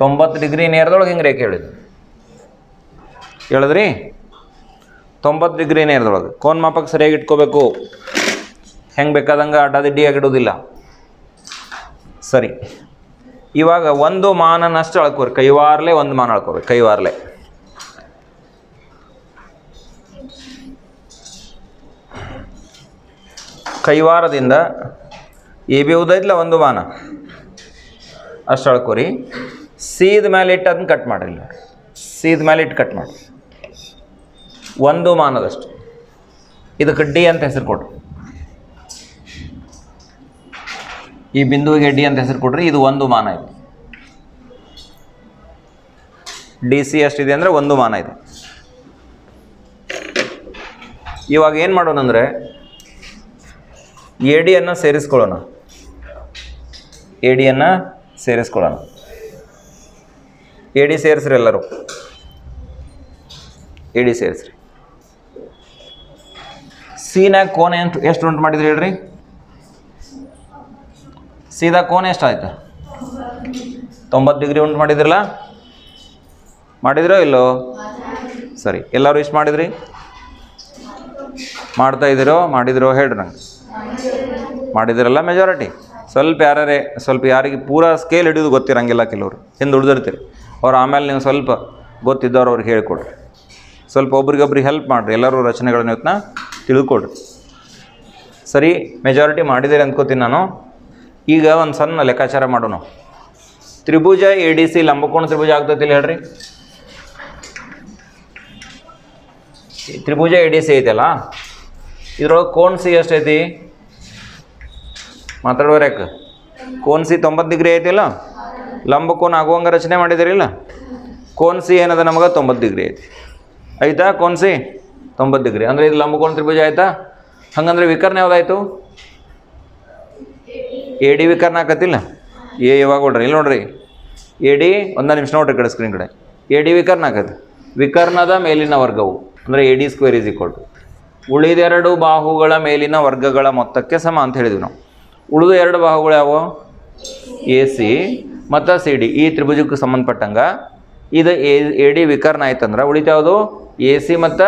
ತೊಂಬತ್ತು ಡಿಗ್ರಿ ನೇರದೊಳಗೆ ಹಿಂಗೆ ರೇಖೆ ಎಳೆದು ಹೇಳಿದ್ರಿ ತೊಂಬತ್ತು ಡಿಗ್ರಿನೇ ಇರೋದ್ರೊಳಗೆ. ಕೋನ್ ಮಾಪಕ್ಕೆ ಸರಿಯಾಗಿ ಇಟ್ಕೋಬೇಕು. ಹೆಂಗೆ ಬೇಕಾದಂಗೆ ಅಡ್ಡಾದಿಡ್ಡಿಯಾಗಿ ಇಡೋದಿಲ್ಲ ಸರಿ. ಇವಾಗ ಒಂದು ಮಾನನಷ್ಟು ಅಳ್ಕೋರಿ. ಕೈವಾರಲೆ ಒಂದು ಮಾನ ಅಳ್ಕೋಬೇಕು ಕೈವಾರಲೆ. ಕೈವಾರದಿಂದ ಎ, ಬಿ ಉದೈತ್ಲ ಒಂದು ಮಾನ. ಅಷ್ಟು ಅಳ್ಕೋರಿ. ಸೀದ ಮೇಲೆ ಇಟ್ಟು ಅದನ್ನ ಕಟ್ ಮಾಡಿಲ್ಲ ಸೀದ ಮೇಲೆ ಇಟ್ಟು ಕಟ್ ಮಾಡಿ ಒಂದು ಮಾನದಷ್ಟು. ಇದಕ್ಕೆ ಡಿ ಅಂತ ಹೆಸರು ಕೊಡ್ರಿ. ಈ ಬಿಂದುವಿಗೆ ಡಿ ಅಂತ ಹೆಸರು ಕೊಡ್ರಿ, ಇದು ಒಂದು ಮಾನ ಇದೆ. ಡಿ ಸಿ ಎಷ್ಟಿದೆ ಅಂದರೆ ಒಂದು ಮಾನ ಇದೆ. ಇವಾಗ ಏನು ಮಾಡೋಣ ಅಂದರೆ, ಎ ಡಿಯನ್ನು ಸೇರಿಸ್ಕೊಳ್ಳೋಣ. ಎ ಡಿಯನ್ನು ಸೇರಿಸ್ಕೊಳ್ಳೋಣ. ಎ ಡಿ ಸೇರಿಸ್ರಿ ಎಲ್ಲರೂ. A D ಸೇರಿಸ್ರಿ. ಸಿನಾಗ ಕೋನ ಎಷ್ಟು ಎಷ್ಟು ಉಂಟು ಮಾಡಿದ್ರಿ ಹೇಳ್ರಿ? ಸೀದಾ ಕೋನ ಎಷ್ಟಾಯ್ತು ತೊಂಬತ್ತು ಡಿಗ್ರಿ ಉಂಟು ಮಾಡಿದ್ರಲ್ಲ? ಮಾಡಿದ್ರೋ ಇಲ್ಲೋ? ಸರಿ, ಎಲ್ಲರೂ ಇಷ್ಟು ಮಾಡಿದ್ರಿ? ಮಾಡ್ತಾ ಇದ್ದೀರೋ? ಮಾಡಿದಿರೋ ಹೇಳ್ರಿ ನಂಗೆ. ಮಾಡಿದಿರಲ್ಲ ಮೆಜಾರಿಟಿ ಸ್ವಲ್ಪ ಯಾರೇ ಸ್ವಲ್ಪ ಯಾರಿಗೆ ಪೂರಾ ಸ್ಕೇಲ್ ಹಿಡಿಯೋದು ಗೊತ್ತಿರಂಗಿಲ್ಲ ಕೆಲವರು. ಹಿಂದೆ ಉಳಿದಿರ್ತೀರಿ. ಅವ್ರು ಆಮೇಲೆ ನೀವು ಸ್ವಲ್ಪ ಗೊತ್ತಿದ್ದವ್ರು ಅವ್ರಿಗೆ ಹೇಳ್ಕೊಡ್ರಿ. ಸ್ವಲ್ಪ ಒಬ್ರಿಗೊಬ್ರಿಗೆ ಹೆಲ್ಪ್ ಮಾಡಿರಿ. ಎಲ್ಲರೂ ರಚನೆಗಳನ್ನ ಇವತ್ತನ್ನ ತಿಳ್ಕೊಡ್ರಿ ಸರಿ ಮೆಜಾರಿಟಿ ಮಾಡಿದ್ದೀರಿ ಅಂದ್ಕೋತೀನಿ ನಾನು. ಈಗ ಒಂದು ಸಣ್ಣ ಲೆಕ್ಕಾಚಾರ ಮಾಡೋಣ. ತ್ರಿಭುಜ ಎ ಡಿ ಸಿ ಲಂಬಕೋಣ ತ್ರಿಭುಜ ಆಗ್ತೈತಿಲ್ಲ ಹೇಳ್ರಿ. ತ್ರಿಭುಜ ಎ ಡಿ ಸಿ ಐತಲ್ಲ? ಇದ್ರೊಳಗೆ ಕೋನ್ ಸಿ ಎಷ್ಟೈತಿ ಮಾತಾಡೋರು ಯಾಕೆ ಕೋನ್ ಸಿ ತೊಂಬತ್ತು ಡಿಗ್ರಿ ಐತಿಲ್ಲ? ಲಂಬಕೋನ ಆಗುವಂಗೆ ರಚನೆ ಮಾಡಿದಿರಿಲ್ಲ ಕೋನ್ ಸಿ ಏನದ ನಮಗೆ ತೊಂಬತ್ತು ಡಿಗ್ರಿ ಐತಿ. ಆಯ್ತಾ? ಕೋನ್ಸಿ? ತೊಂಬತ್ತು ಡಿಗ್ರಿ. ಅಂದರೆ ಇದು ಲಂಬಕೋನ ತ್ರಿಭುಜ ಆಯ್ತಾ? ಹಂಗಂದ್ರೆ ವಿಕರ್ಣ ಯಾವ್ದಾಯ್ತು? ಎ ಡಿ ವಿಕರ್ಣ ಆಕತಿಲ್ಲ ಎ ಯಾವಾಗ ಹೊಡ್ರಿ ಇಲ್ಲಿ ನೋಡ್ರಿ. ಎ ಡಿ, ಒಂದ ನಿಮಿಷ ನೋಡ್ರಿ ಕಡೆ ಸ್ಕ್ರೀನ್ ಕಡೆ. ಎ ಡಿ ವಿಕರ್ಣ ಆಕತಿ ವಿಕರ್ಣದ ಮೇಲಿನ ವರ್ಗವು, ಅಂದರೆ A D square is equal to ಉಳಿದೆರಡು ಬಾಹುಗಳ ಮೇಲಿನ ವರ್ಗಗಳ ಮೊತ್ತಕ್ಕೆ ಸಮ ಅಂತ ಹೇಳಿದ್ವಿ ನಾವು. ಉಳಿದ ಎರಡು ಬಾಹುಗಳು ಯಾವು? ಎ, ಸಿ, ಮತ್ತು ಸಿ, ಡಿ. ಈ ತ್ರಿಭುಜಕ್ಕೆ ಸಂಬಂಧಪಟ್ಟಂಗೆ ಇದು ಎ ಎ ಡಿ ವಿಕರ್ಣ ಆಯ್ತಂದ್ರೆ ಉಳಿತು ಯಾವುದು? ಎ ಸಿ ಮತ್ತು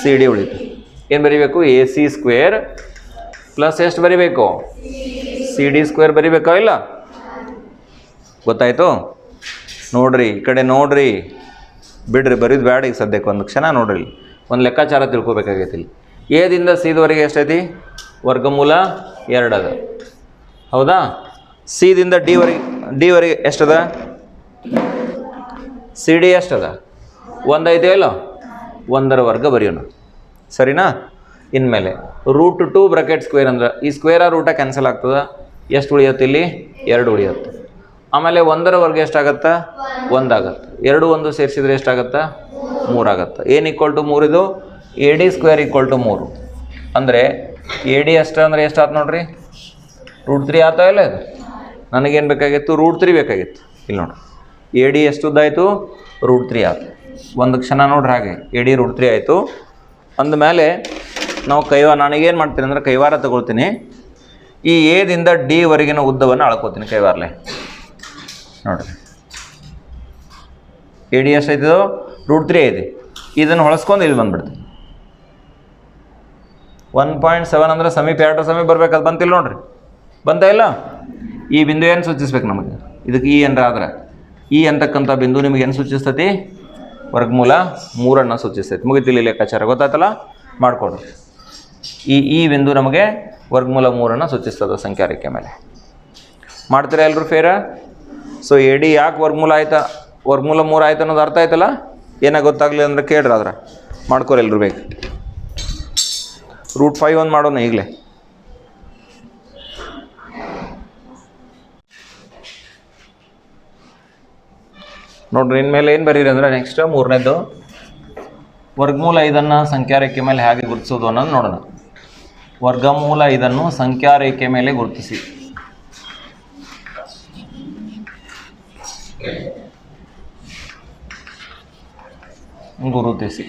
ಸಿ ಡಿ ಉಳಿತು. ಏನು ಬರಿಬೇಕು? ಎ ಸಿ ಸ್ಕ್ವೇರ್ ಪ್ಲಸ್ ಎಷ್ಟು ಬರಿಬೇಕು? ಸಿ ಡಿ ಸ್ಕ್ವೇರ್ ಬರಿಬೇಕಾ ಇಲ್ಲ? ಗೊತ್ತಾಯ್ತು? ನೋಡ್ರಿ, ಈ ಕಡೆ ನೋಡ್ರಿ. ಬಿಡ್ರಿ, ಬರೀದು ಬೇಡ ಈಗ ಸದ್ಯಕ್ಕೆ ಒಂದು ಕ್ಷಣ ನೋಡ್ರಿ. ಇಲ್ಲಿ. ಒಂದು ಲೆಕ್ಕಾಚಾರ ತಿಳ್ಕೊಬೇಕಾಗೈತಿ ಇಲ್ಲಿ. ಎದಿಂದ ಸಿದವರೆಗೆ ಎಷ್ಟೈತಿ? ವರ್ಗಮೂಲ ಎರಡು ಅದ. ಹೌದಾ? ಸಿದಿಂದ ಡಿವರೆಗೆ ಡಿವರೆಗೆ ಎಷ್ಟದ? ಸಿ ಡಿ ಎಷ್ಟದ? ಒಂದು ಇಲ್ಲೋ ಇಲ್ಲ? ಒಂದರ ವರ್ಗ ಬರೆಯೋಣ. ಸರಿನಾ? ಇನ್ಮೇಲೆ ರೂಟ್ ಟು ಬ್ರಕೆಟ್ ಸ್ಕ್ವೇರ್ ಅಂದ್ರೆ ಈ ಸ್ಕ್ವೇರ ರೂಟ ಕ್ಯಾನ್ಸಲ್ ಆಗ್ತದ? ಎಷ್ಟು ಉಳಿಯುತ್ತೆ ಇಲ್ಲಿ? ಎರಡು ಉಳಿಯುತ್ತೆ. ಆಮೇಲೆ ಒಂದರ ವರ್ಗ ಎಷ್ಟಾಗತ್ತಾ? ಒಂದಾಗತ್ತೆ. ಎರಡು ಒಂದು ಸೇರಿಸಿದ್ರೆ ಎಷ್ಟಾಗತ್ತೆ? ಮೂರಾಗತ್ತೆ. ಏನು equal to ಮೂರಿದು A D square equal to ಮೂರು. ಅಂದರೆ ಎ ಡಿ ಎಷ್ಟು ಅಂದರೆ ಎಷ್ಟಾಯ್ತು ನೋಡ್ರಿ? ರೂಟ್ ತ್ರೀ ಆತ ಇಲ್ಲ ಇದು? ನನಗೇನು ಬೇಕಾಗಿತ್ತು? ರೂಟ್ ತ್ರೀ ಬೇಕಾಗಿತ್ತು. ಇಲ್ಲಿ ನೋಡ್ರಿ. ಎ ಡಿ ಎಷ್ಟು ಉದ್ದಾಯಿತು ರೂಟ್ ತ್ರೀ ಆಯ್ತು ಒಂದು ಕ್ಷಣ ನೋಡ್ರಿ ಹಾಗೆ ಎಡಿ ರೂಟ್ ತ್ರೀ ಆಯಿತು. ಅಂದಮೇಲೆ ನಾವು ಕೈವಾರ ನನಗೇನು ಮಾಡ್ತೀನಿ ಅಂದರೆ ಕೈವಾರ ತಗೊಳ್ತೀನಿ. ಈ ಎದಿಂದ ಡಿವರೆಗಿನ ಉದ್ದವನ್ನು ಅಳ್ಕೋತೀನಿ ಕೈವಾರಲೆ. ನೋಡ್ರಿ. ಎ ಡಿ ಎಷ್ಟೈತಿದು ರೂಟ್ ತ್ರೀ ಐತಿ. ಇದನ್ನು ಹೊಳಸ್ಕೊಂಡು ಇಲ್ಲಿ ಬಂದ್ಬಿಡ್ತೀನಿ. ಒನ್ ಪಾಯಿಂಟ್ ಸೆವೆನ್ ಅಂದರೆ ಸಮೀಪ, ಎರಡು ಸಮೀಪ ಬರ್ಬೇಕು ಅದು ಬಂತಿಲ್ಲ ನೋಡ್ರಿ. ಬಂತ ಇಲ್ಲ? ಈ ಬಿಂದು ಏನು ಸೂಚಿಸ್ಬೇಕು ನಮಗೆ? ಇದಕ್ಕೆ ಈ ಏನಾರ ಆದ್ರೆ. ಈ ಅಂತಕ್ಕಂಥ ಬಿಂದು ನಿಮಗೆ ಏನು ಸೂಚಿಸ್ತತಿ? ವರ್ಗಮೂಲ ಮೂರನ್ನು ಸೂಚಿಸ್ತೈತೆ. ಮುಗಿತಿಲ್ಲ ಈ ಲೆಕ್ಕಾಚಾರ ಗೊತ್ತಾಯ್ತಲ್ಲ? ಮಾಡಿಕೊಡ್ರಿ ಈ ಈ ಬಿಂದು ನಮಗೆ ವರ್ಗಮೂಲ ಮೂರನ್ನು ಸೂಚಿಸ್ತದೆ ಸಂಖ್ಯಾ ರೇಖೆ ಮೇಲೆ. ಮಾಡ್ತೀರಾ ಎಲ್ಲರೂ ಫೇರ ಸೊ ಎ ಡಿ ಯಾಕೆ ವರ್ಗಮೂಲ ಆಯ್ತಾ? ವರ್ಗಮೂಲ ಮೂರು ಆಯ್ತು ಅನ್ನೋದು ಅರ್ಥ ಆಯ್ತಲ್ಲ? ಏನಾಗ ಗೊತ್ತಾಗಲಿ ಅಂದ್ರೆ ಕೇಳ್ರಿ ಅದ್ರ ಮಾಡ್ಕೊರಿ ಎಲ್ಲರೂ ಬೇಕು ರೂಟ್ ಫೈವ್ ಒಂದು ಮಾಡೋಣ ಈಗಲೇ. ನೋಡ್ರಿ ಇನ್ಮೇಲೆ ಏನು ಬರೀರಿ ಅಂದ್ರೆ ನೆಕ್ಸ್ಟ್ ಮೂರನೇದು, ವರ್ಗಮೂಲ ಇದನ್ನು ಸಂಖ್ಯಾ ರೇಖೆ ಮೇಲೆ ಹೇಗೆ ಗುರುತಿಸೋದು ಅನ್ನೋದು ನೋಡೋಣ. ವರ್ಗಮೂಲ ಇದನ್ನು ಸಂಖ್ಯಾ ರೇಖೆ ಮೇಲೆ ಗುರುತಿಸಿ. ಗುರುತಿಸಿ.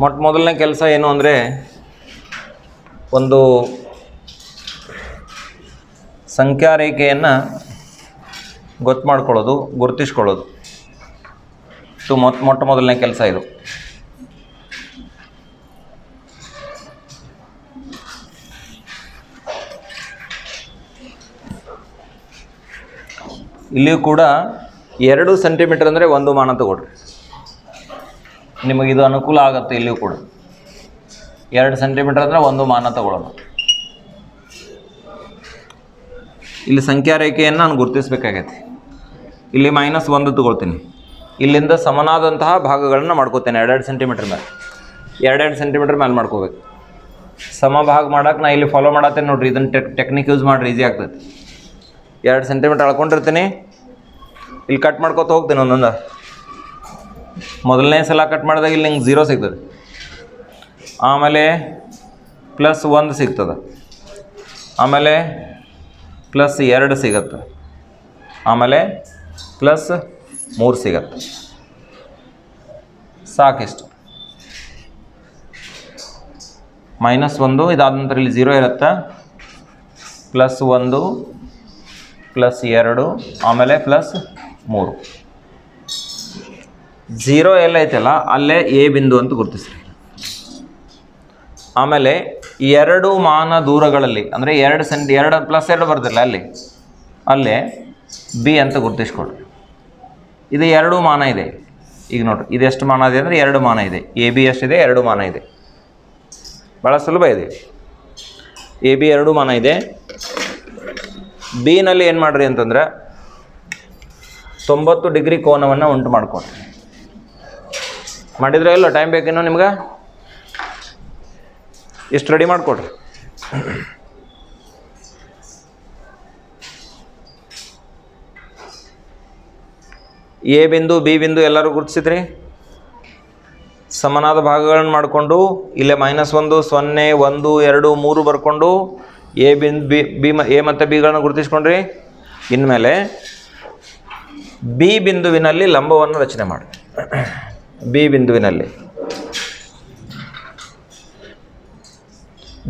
ಮೊಟ್ಟ ಮೊದಲನೇ ಕೆಲಸ ಏನು ಅಂದರೆ, ಒಂದು ಸಂಖ್ಯಾ ರೇಖೆಯನ್ನು ಗೊತ್ತು ಮಾಡ್ಕೊಳ್ಳೋದು ಗುರುತಿಸ್ಕೊಳ್ಳೋದು. ಇದು ಮೊತ್ತ ಮೊಟ್ಟ ಮೊದಲನೇ ಕೆಲಸ ಇದು. ಇಲ್ಲಿಯೂ ಕೂಡ ಎರಡು ಸೆಂಟಿಮೀಟರ್ ಅಂದರೆ ಒಂದು ಮಾನ ತಗೊಳ್ರಿ. ಇದು ಅನುಕೂಲ ಆಗುತ್ತೆ ಇಲ್ಲಿಯೂ ಕೂಡ. ಎರಡು ಸೆಂಟಿಮೀಟರ್ ಅಂದರೆ ಒಂದು ಮಾನ ತಗೊಳ್ಳೋಣ. ಇಲ್ಲಿ ಸಂಖ್ಯಾ ರೇಖೆಯನ್ನು ನಾನು ಗುರುತಿಸ್ಬೇಕಾಗೈತಿ. ಇಲ್ಲಿ ಮೈನಸ್ ಒಂದು ತಗೊಳ್ತೀನಿ. ಇಲ್ಲಿಂದ ಸಮನಾದಂತಹ ಭಾಗಗಳನ್ನು ಮಾಡ್ಕೋತೇನೆ, ಎರಡೆರಡು ಸೆಂಟಿಮೀಟ್ರ್ ಮೇಲೆ ಎರಡೆರಡು ಸೆಂಟಿಮೀಟ್ರ್ ಮೇಲೆ ಮಾಡ್ಕೋಬೇಕು. ಸಮ ಭಾಗ ಮಾಡೋಕೆ ನಾ ಇಲ್ಲಿ ಫಾಲೋ ಮಾಡತ್ತೇನೆ ನೋಡಿರಿ ಇದನ್ನು ಟೆಕ್ ಟೆಕ್ನಿಕ್ ಯೂಸ್ ಮಾಡಿರಿ ಈಸಿ ಆಗ್ತೈತಿ. ಎರಡು ಸೆಂಟಿಮೀಟ್ರ್ ಅಳ್ಕೊಂಡಿರ್ತೀನಿ. ಇಲ್ಲಿ ಕಟ್ ಮಾಡ್ಕೊತ ಹೋಗ್ತೀನಿ ಒಂದೊಂದು. ಮೊದಲನೇ ಸಲ ಕಟ್ ಮಾಡಿದಾಗ ಇಲ್ಲಿ ನಿಂಗೆ ಝೀರೋ ಸಿಗ್ತದೆ. ಆಮೇಲೆ ಪ್ಲಸ್ ಒಂದು ಸಿಗ್ತದೆ. ಆಮೇಲೆ ಪ್ಲಸ್ ಎರಡು ಸಿಗತ್ತೆ. ಆಮೇಲೆ ಪ್ಲಸ್ ಮೂರು ಸಿಗತ್ತೆ. ಸಾಕಿಷ್ಟು. ಮೈನಸ್ ಒಂದು, ಇದಾದ ನಂತರ ಇಲ್ಲಿ ಝೀರೋ ಇರುತ್ತೆ. ಪ್ಲಸ್ ಒಂದು, ಪ್ಲಸ್ ಎರಡು, ಆಮೇಲೆ ಪ್ಲಸ್ ಮೂರು. ಝೀರೋ ಎಲ್ಲೈತಲ್ಲ, ಅಲ್ಲೇ ಎ ಬಿಂದು ಅಂತ ಗುರುತಿಸ್ರಿ. ಆಮೇಲೆ ಎರಡು ಮಾನ ದೂರಗಳಲ್ಲಿ, ಅಂದರೆ ಎರಡು ಸೆಂಟ್, ಎರಡು ಪ್ಲಸ್ ಎರಡು ಬರ್ತಿಲ್ಲ ಅಲ್ಲಿ, ಅಲ್ಲೇ ಬಿ ಅಂತ ಗುರುತಿಸ್ಕೊಡ್ರಿ ಇದು ಎರಡು ಮಾನ ಇದೆ. ಈಗ ನೋಡ್ರಿ, ಇದು ಎಷ್ಟು ಮಾನ ಇದೆ ಅಂದರೆ ಎರಡು ಮಾನ ಇದೆ. ಎ ಬಿ ಎಷ್ಟಿದೆ? ಎರಡು ಮಾನ ಇದೆ. ಭಾಳ ಸುಲಭ ಇದೆ. ಎ ಬಿ ಎರಡು ಮಾನ ಇದೆ. ಬಿನಲ್ಲಿ ಏನು ಮಾಡ್ರಿ ಅಂತಂದ್ರೆ ತೊಂಬತ್ತು ಡಿಗ್ರಿ ಕೋನವನ್ನು ಉಂಟು ಮಾಡ್ಕೊಡ್ರಿ ಮಾಡಿದ್ರೆ ಇಲ್ಲ ಟೈಮ್ ಬೇಕೇನೋ ನಿಮ್ಗೆ? ಇಷ್ಟು ರೆಡಿ ಮಾಡಿಕೊಡ್ರಿ. ಎ ಬಿಂದು, ಬಿ ಬಿಂದು ಎಲ್ಲರೂ ಗುರುತಿಸಿದ್ರಿ? ಸಮನಾದ ಭಾಗಗಳನ್ನು ಮಾಡಿಕೊಂಡು ಇಲ್ಲೇ ಮೈನಸ್ ಒಂದು, ಸೊನ್ನೆ, ಒಂದು, ಎರಡು, ಮೂರು ಬರ್ಕೊಂಡು ಎ ಬಿಂದು, ಬಿ ಬಿ ಎ ಮತ್ತು ಬಿಗಳನ್ನು ಗುರುತಿಸ್ಕೊಂಡ್ರಿ. ಇನ್ಮೇಲೆ ಬಿ ಬಿಂದುವಿನಲ್ಲಿ ಲಂಬವನ್ನು ರಚನೆ ಮಾಡಿ. ಬಿ ಬಿಂದುವಿನಲ್ಲಿ.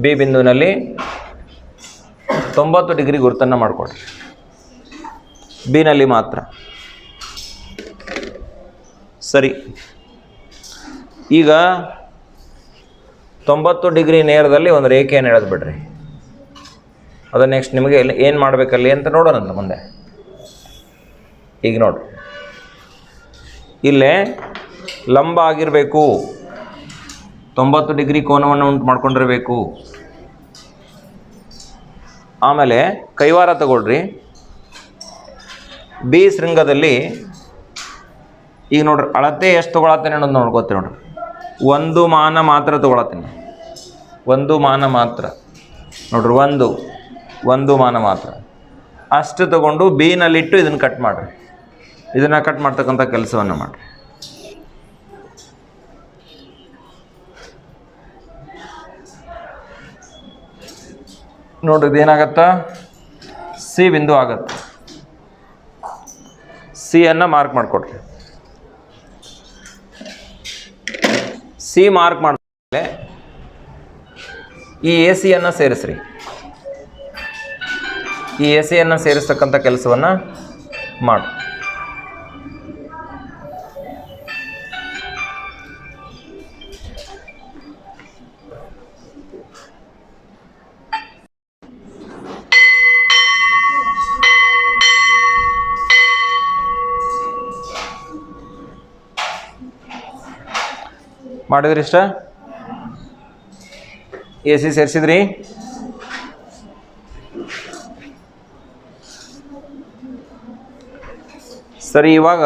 ಬಿ ಬಿಂದುವಿನಲ್ಲಿ ತೊಂಬತ್ತು ಡಿಗ್ರಿ ಗುರುತನ್ನು ಮಾಡಿಕೊಡ್ರಿ. ಬಿನಲ್ಲಿ ಮಾತ್ರ. ಸರಿ. ಈಗ ತೊಂಬತ್ತು ಡಿಗ್ರಿ ನೇರದಲ್ಲಿ ಒಂದು ರೇಖೆಯನ್ನು ಹೇಳೋದು ಬಿಡ್ರಿ. ಅದು ನೆಕ್ಸ್ಟ್ ನಿಮಗೆ ಏನು ಮಾಡಬೇಕಲ್ಲಿ ಅಂತ ನೋಡೋಣ ಮುಂದೆ. ಈಗ ನೋಡಿ. ಇಲ್ಲೇ ಲಂಬ ಆಗಿರಬೇಕು. ತೊಂಬತ್ತು ಡಿಗ್ರಿ ಕೋನವನ್ನು ಉಂಟು ಮಾಡ್ಕೊಂಡಿರಬೇಕು. ಆಮೇಲೆ ಕೈವಾರ ತಗೊಳ್ರಿ. ಬಿ ಶೃಂಗದಲ್ಲಿ ಈಗ ನೋಡ್ರಿ, ಅಳತೆ ಎಷ್ಟು ತೊಗೊಳತ್ತೇನೆ ಅನ್ನೋದು ನೋಡ್ಕೋತೀನಿ ನೋಡ್ರಿ. ಒಂದು ಮಾನ ಮಾತ್ರ ತೊಗೊಳತ್ತೀನಿ. ಒಂದು ಮಾನ ಮಾತ್ರ. ನೋಡ್ರಿ, ಒಂದು ಒಂದು ಮಾನ ಮಾತ್ರ. ಅಷ್ಟು ತಗೊಂಡು ಬೀನಲ್ಲಿಟ್ಟು ಇದನ್ನು ಕಟ್ ಮಾಡಿರಿ. ಇದನ್ನು ಕಟ್ ಮಾಡ್ತಕ್ಕಂಥ ಕೆಲಸವನ್ನು ಮಾಡಿರಿ. ನೋಡ್ರಿ, ಇದೇನಾಗತ್ತ? ಸಿ ಬಿಂದು ಆಗತ್ತೆ. ಸಿಯನ್ನು ಮಾರ್ಕ್ ಮಾಡಿಕೊಡ್ರಿ. ಸಿ ಮಾರ್ಕ್ ಮಾಡಿದ್ಮೇಲೆ ಈ ಎ ಸಿಯನ್ನು ಸೇರಿಸ್ರಿ. ಈ ಎ ಸಿಯನ್ನು ಸೇರಿಸ್ತಕ್ಕಂಥ ಕೆಲಸವನ್ನು ಮಾಡಿ. ಮಾಡಿದ್ರಿ ಇಷ್ಟ? ಎ ಸಿ ಸೇರಿಸಿದ್ರಿ? ಸರಿ, ಇವಾಗ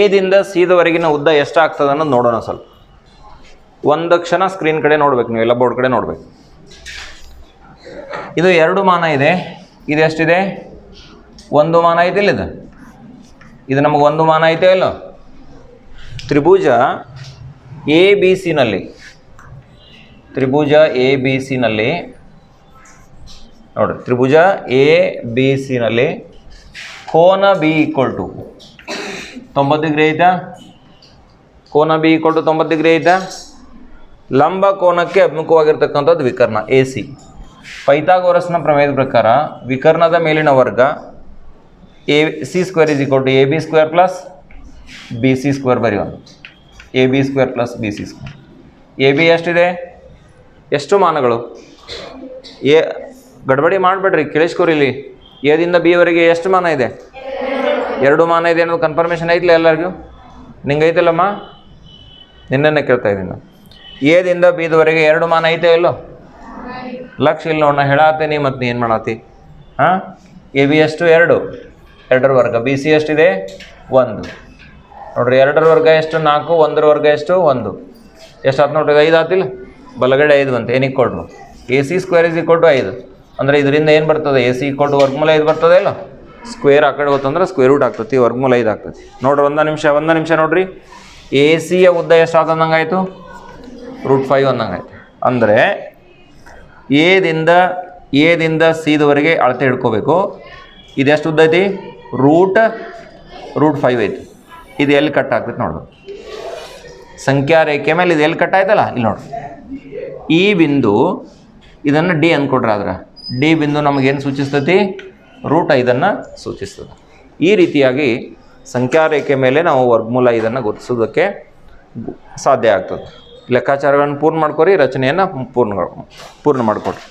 ಎದಿಂದ ಸಿದವರೆಗಿನ ಉದ್ದ ಎಷ್ಟಾಗ್ತದೆ ಅನ್ನೋದು ನೋಡೋಣ ಸ್ವಲ್ಪ. ಒಂದು ಕ್ಷಣ ಸ್ಕ್ರೀನ್ ಕಡೆ ನೋಡ್ಬೇಕು ನೀವು ಎಲ್ಲ ಬೋರ್ಡ್ ಕಡೆ ನೋಡ್ಬೇಕು. ಇದು ಎರಡು ಮಾನ ಇದೆ. ಇದು ಎಷ್ಟಿದೆ ಒಂದು ಮಾನ ಐತೆ ಇದು ಇದು ನಮಗೆ ಒಂದು ಮಾನ ಐತೆ ಇಲ್ಲೋ ತ್ರಿಭುಜ ಎ ಬಿ ಸಿನಲ್ಲಿ. ತ್ರಿಭುಜ ಎ ಬಿ ಸಿನಲ್ಲಿ. ನೋಡಿ ತ್ರಿಭುಜ ಎ ಬಿ ಸಿನಲ್ಲಿ ಕೋನ ಬಿ ಈಕ್ವಲ್ ಟು ತೊಂಬತ್ತು ಡಿಗ್ರಿ ಐತಾ? ಕೋನ ಬಿ ಈಕ್ವಲ್ ಟು ತೊಂಬತ್ತು ಡಿಗ್ರಿ ಐತಾ? ಲಂಬ ಕೋನಕ್ಕೆ ಅಭಿಮುಖವಾಗಿರ್ತಕ್ಕಂಥದ್ದು ವಿಕರ್ಣ, ಎ ಸಿ. ಪೈಥಾಗೋರಸ್ನ ಪ್ರಮೇಯದ ಪ್ರಕಾರ ವಿಕರ್ಣದ ಮೇಲಿನ ವರ್ಗ A C square is equal to A B square plus B C square ಬರೆಯೋಣ A B square plus B C square A B ಎಷ್ಟಿದೆ? ಎಷ್ಟು ಮಾನಗಳು? ಎ ಗಡ್ಬಡಿ ಮಾಡಬೇಡ್ರಿ, ಕೇಳಿಸ್ಕೊರಿ ಇಲ್ಲಿ. ಎದಿಂದ ಬಿವರೆಗೆ ಎಷ್ಟು ಮಾನ ಇದೆ? ಎರಡು ಮಾನ ಇದೆ ಅನ್ನೋದು ಕನ್ಫರ್ಮೇಷನ್ ಐತಿಲ್ಲ ಎಲ್ಲರಿಗೂ? ನಿಂಗೆ ಐತಿಲ್ಲಮ್ಮ ಕೇಳ್ತಾ ಇದ್ದೀನಿ. ನಾನು ಎದಿಂದ ಬಿದವರೆಗೆ ಎರಡು ಮಾನ ಐತೆ ಇಲ್ಲೋ? ಲಕ್ಷ ಇಲ್ಲ ನೋಡೋಣ ಹೇಳಾತೀನಿ ಮತ್ತು ನೀ ಏನು ಮಾಡತ್ತಿ ಹಾಂ? ಎ ಬಿ ಎಷ್ಟು? ಎರಡು. ಎರಡರ ವರ್ಗ. ಬಿ ಸಿ ಎಷ್ಟಿದೆ? ಒಂದು. ನೋಡ್ರಿ, ಎರಡರ ವರ್ಗ ಎಷ್ಟು? ನಾಲ್ಕು, ಒಂದರ ವರ್ಗ ಎಷ್ಟು? ಒಂದು. ಎಷ್ಟು ಆತು ನೋಡ್ರಿ, ಐದು ಆತಿಲ್ಲ? ಬಲಗಡೆ ಐದು ಅಂತ ಏನಿಗೆ ಕೊಡ್ರು? A C square is equal to ಐದು. ಅಂದರೆ ಇದರಿಂದ ಏನು ಬರ್ತದೆ? ಎ ಸಿ ಈಕ್ವಲ್ ಟು ವರ್ಗಮೂಲ ಐದು ಬರ್ತದೆ ಇಲ್ಲ? ಸ್ಕ್ವೇರ್ ಆ ಕಡೆ ಗೊತ್ತಂದ್ರೆ ಸ್ಕ್ವೇರ್ ರೂಟ್ ಆಗ್ತತಿ ವರ್ಗಮೂಲ ಐದು ಆಗ್ತತಿ. ನೋಡ್ರಿ, ಒಂದು ನಿಮಿಷ ಒಂದು ನಿಮಿಷ ನೋಡ್ರಿ. ಎ ಸಿಯ ಉದ್ದ ಎಷ್ಟು ಆದಂಗೆ ಆಯಿತು ರೂಟ್ ಫೈವ್ ಅಂದಂಗೆ ಆಯ್ತು ಅಂದರೆ ಎದಿಂದ ಎದಿಂದ ಸಿದವರೆಗೆ ಅಳತೆ ಹಿಡ್ಕೋಬೇಕು. ಇದೆಷ್ಟು ಉದ್ದ ಐತಿ? ರೂಟ್ ರೂಟ್ ಫೈವ್ ಐತಿ. ಇದು ಎಲ್ಲಿ ಕಟ್ ಆಗ್ತೈತೆ ನೋಡ್ಬೇಕು ಸಂಖ್ಯಾ ರೇಖೆ ಮೇಲೆ ಇದು ಎಲ್ಲಿ ಕಟ್ ಆಯ್ತಲ್ಲ? ಇಲ್ಲಿ ನೋಡ್ರಿ ಈ ಬಿಂದು ಇದನ್ನು ಡಿ ಅಂದ್ಕೊಡ್ರಿ ಆದ್ರೆ. ಡಿ ಬಿಂದು ನಮಗೇನು ಸೂಚಿಸ್ತೈತಿ? ರೂಟ್ ಐದನ್ನು ಸೂಚಿಸ್ತದೆ. ಈ ರೀತಿಯಾಗಿ ಸಂಖ್ಯಾ ರೇಖೆ ಮೇಲೆ ನಾವು ವರ್ಗಮೂಲ ಇದನ್ನು ಗುರುತಿಸೋದಕ್ಕೆ ಸಾಧ್ಯ ಆಗ್ತದೆ. ಲೆಕ್ಕಾಚಾರಗಳನ್ನು ಪೂರ್ಣ ಮಾಡ್ಕೊರಿ, ರಚನೆಯನ್ನು ಪೂರ್ಣ ಪೂರ್ಣ ಮಾಡಿಕೊಡ್ರಿ.